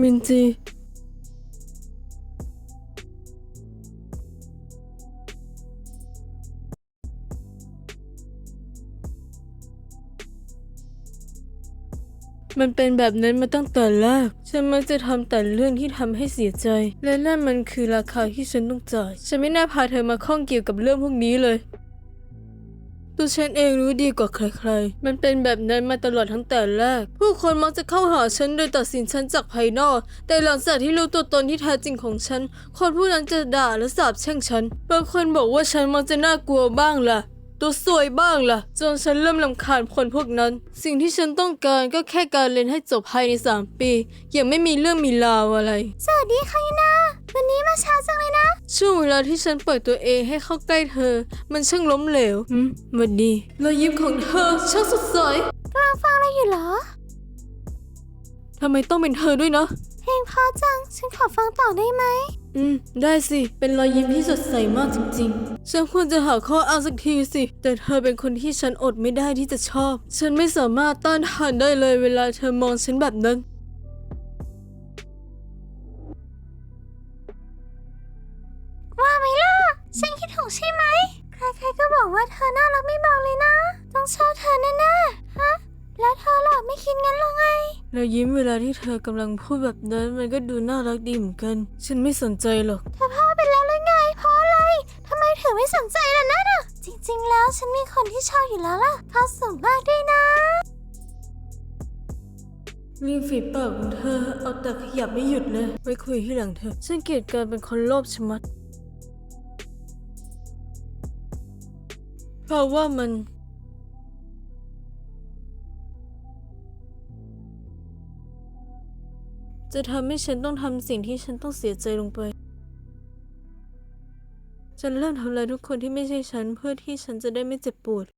มินจี มันเป็นแบบนั้นมาตั้งแต่แรก ฉันมักจะทำแต่เรื่องที่ทำให้เสียใจ และนั่นมันคือราคาที่ฉันต้องจ่าย ฉันไม่น่าพาเธอมาข้องเกี่ยวกับเรื่องพวกนี้เลย ตัวฉันเองรู้ดีกว่าใครๆ มันเป็นแบบนั้นมาตลอดทั้งแต่แรก ผู้คนมักจะเข้าหาฉันโดยตัดสินฉันจากภายนอก แต่หลังจากที่รู้ตัวตนที่แท้จริงของฉัน คนผู้นั้นจะด่าและสาปแช่งฉัน บางคนบอกว่าฉันมักจะน่ากลัวบ้างล่ะ ตัวสวยบ้างล่ะ จนฉันเริ่มลำคาญคนพวกนั้น สิ่งที่ฉันต้องการก็แค่การเรียนให้จบภายใน 3 ปีอย่างไม่มีเรื่องมีราวอะไร สวัสดีค่ะยนาวันนี้มาช้าจังเลยนะ ช่วงเวลาที่ฉันปล่อยตัวเองให้เข้าใกล้เธอ มันช่างล้มเหลวอืมหวัดดีรอยยิ้มของเธอช่างสดใสกำลังฟังอะไรอยู่เหรอ ทำไมต้องเป็นเธอด้วยนะ เพลงเพราะจัง ฉันขอฟังต่อได้ไหม อืม ได้สิ เป็นรอยยิ้มที่สดใสมากจริงๆ ฉันควรจะหาข้ออ้างสักทีสิ แต่เธอเป็นคนที่ฉันอดไม่ได้ที่จะชอบ ฉันไม่สามารถต้านทานได้เลยเวลาเธอมองฉันแบบนั้น ว่าเธอน่ารักไม่เบาเลยนะ ต้องชอบเธอแน่ๆฮะ แล้วเธอล่ะไม่คิดงั้นหรอไงแล้วยิ้มเวลาที่เธอกำลังพูดแบบนั้นมันก็ดูน่ารักดีเหมือนกัน ฉันไม่สนใจหรอก เธอพ่อเป็นแล้วหรือไง เพราะอะไรทำไมถึงไม่สนใจล่ะนั่นอะ จริงๆ แล้วฉันมีคนที่ชอบอยู่แล้วล่ะ เขาสูงมากด้วยนะริมฝีปากของเธอเอาแต่ขยับไม่หยุดเลยไว้คุยที่หลังเธอฉันเกลียดการเป็นคนโลภชะมัด เพราะว่ามัน จะทำให้ฉันต้องทำสิ่งที่ฉันต้องเสียใจลงไป ฉันเริ่มทำลายทุกคนที่ไม่ใช่ฉันเพื่อที่ฉันจะได้ไม่เจ็บปวด